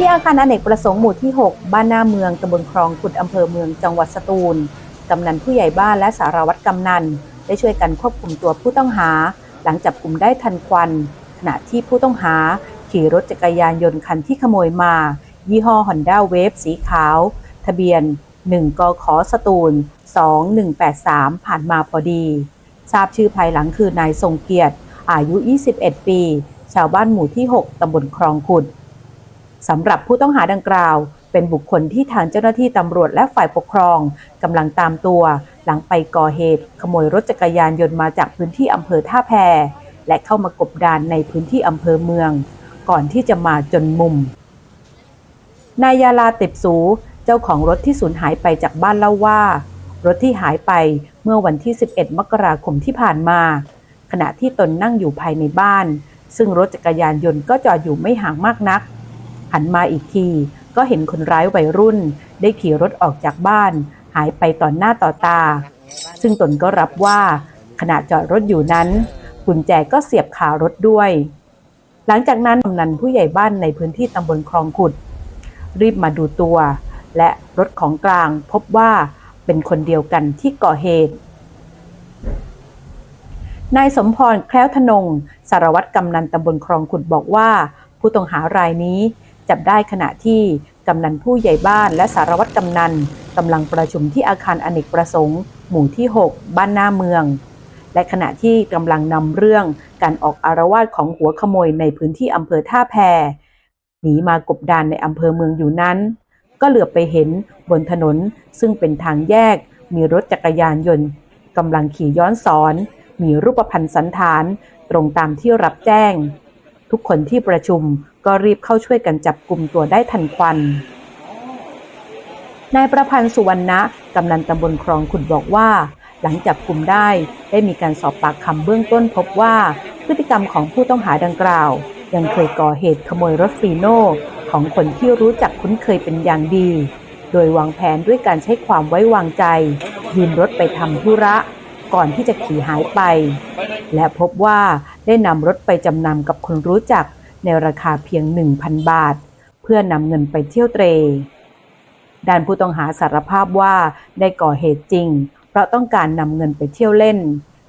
ที่อาคารอเนกประสงค์หมู่ที่ 6 บ้านหน้าเมืองตำบลคลองขุดอำเภอเมืองจังหวัดสตูล กำนันผู้ใหญ่บ้านและสารวัตรกำนัน ได้ช่วยกันควบคุมตัวผู้ต้องหา หลังจับกลุ่มได้ทันควัน ขณะที่ผู้ต้องหาขี่รถจักรยานยนต์คันที่ขโมยมา ยี่ห้อ Honda Wave สีขาว ทะเบียน 1 กขสตูล 2183 ผ่านมาพอดี ทราบชื่อภายหลังคือนายทรงเกียรติ อายุ 21 ปี ชาวบ้านหมู่ที่ 6 ตำบลคลองขุด สำหรับผู้ต้องหาดังกล่าว เป็นบุคคลที่ทางเจ้าหน้าที่ตำรวจและฝ่ายปกครองกำลังตามตัว หลังไปก่อเหตุ ขโมยรถจักรยานยนต์มาจากพื้นที่อำเภอท่าแพ และเข้ามากบดานในพื้นที่อำเภอเมือง ก่อนที่จะมาจนมุม นายยาลาติบสู เจ้าของรถที่สูญหายไปจากบ้านเล่าว่า รถที่หายไปเมื่อวันที่ 11 มกราคมที่ผ่านมา ขณะที่ตนนั่งอยู่ภายในบ้าน ซึ่งรถจักรยานยนต์ก็จอดอยู่ไม่ห่างมากนัก หันมาอีกที ก็เห็นคนร้ายวัยรุ่น ได้ขี่รถออกจากบ้าน หายไปต่อหน้าต่อตา ซึ่งตนก็รับว่าขณะจอดรถอยู่นั้นกุญแจก็เสียบคารถด้วย หลังจากนั้นกำนันผู้ใหญ่บ้านในพื้นที่ตำบลคลองขุด รีบมาดูตัว และรถของกลางพบว่าเป็นคนเดียวกันที่ก่อเหตุนายสมพรแคล้วธนง สารวัตรกำนันตำบลคลองขุดบอกว่า ผู้ต้องหารายนี้ จับได้ขณะที่กำนันผู้ใหญ่บ้านและสารวัตรกำนันกำลังประชุมที่อาคารอเนกประสงค์ หมู่ที่ 6 บ้านหน้าเมือง และขณะที่กำลังนำเรื่องการออกอารวาสของหัวขโมยในพื้นที่อำเภอท่าแพหนีมากบดานในอำเภอเมืองอยู่นั้น ก็เหลือไปเห็นบนถนนซึ่งเป็นทางแยก มีรถจักรยานยนต์กำลังขี่ย้อนสอน มีรูปพันธ์สันฐาน ตรงตามที่รับแจ้ง ทุกคนที่ประชุม ก็รีบเข้าช่วยกันจับกลุ่มตัวได้ทันควันนายประพันธ์สุวรรณะกำนันตำบลคลองขุดบอกว่า หลังจับกลุ่มได้ได้มีการสอบปากคำเบื้องต้นพบว่า พฤติกรรมของผู้ต้องหาดังกล่าว ยังเคยก่อเหตุขโมยรถฟีโน่ของคนที่รู้จักคุ้นเคยเป็นอย่างดี โดยวางแผนด้วยการใช้ความไว้วางใจ ยืมรถไปทำธุระ ก่อนที่จะขี่หายไป และพบว่าได้นำรถไปจำนำกับคนรู้จัก ในราคาเพียง 1,000 บาท เพื่อนำเงินไปเที่ยวเตร ด้านผู้ต้องหาสารภาพว่าได้ก่อเหตุจริง เพราะต้องการนำเงินไปเที่ยวเล่น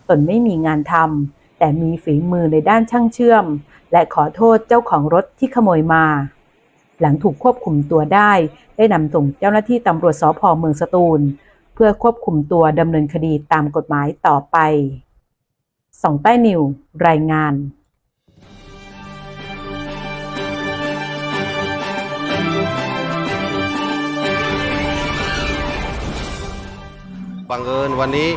ตนไม่มีงานทำแต่มีฝีมือในด้านช่างเชื่อม และขอโทษเจ้าของรถที่ขโมยมา หลังถูกควบคุมตัวได้ ได้นำส่งเจ้าหน้าที่ตำรวจสพเมืองสตูล เพื่อควบคุมตัวดำเนินคดีตามกฎหมายต่อไปสองใต้นิวรายงาน บังเอิญวันนี้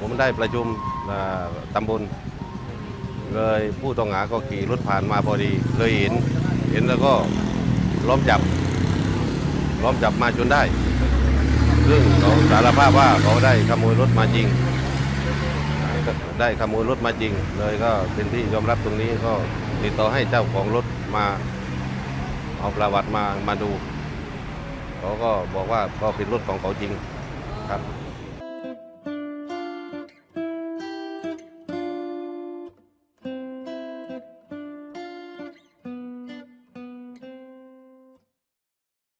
ผมได้ประชุมอ่าตำบลเลยผู้ต้องหาก็ขี่รถผ่านมาพอดี เลยเห็น เห็นแล้วก็ล้อมจับ ล้อมจับมาจนได้ ซึ่งเขาสารภาพว่าเขาได้ขโมยรถมาจริง ได้ขโมยรถมาจริง เลยก็เป็นที่ยอมรับตรงนี้ก็ติดต่อให้เจ้าของรถมาเอาประวัติมามาดู เขาก็บอกว่าก็เป็นรถของเขาจริงครับ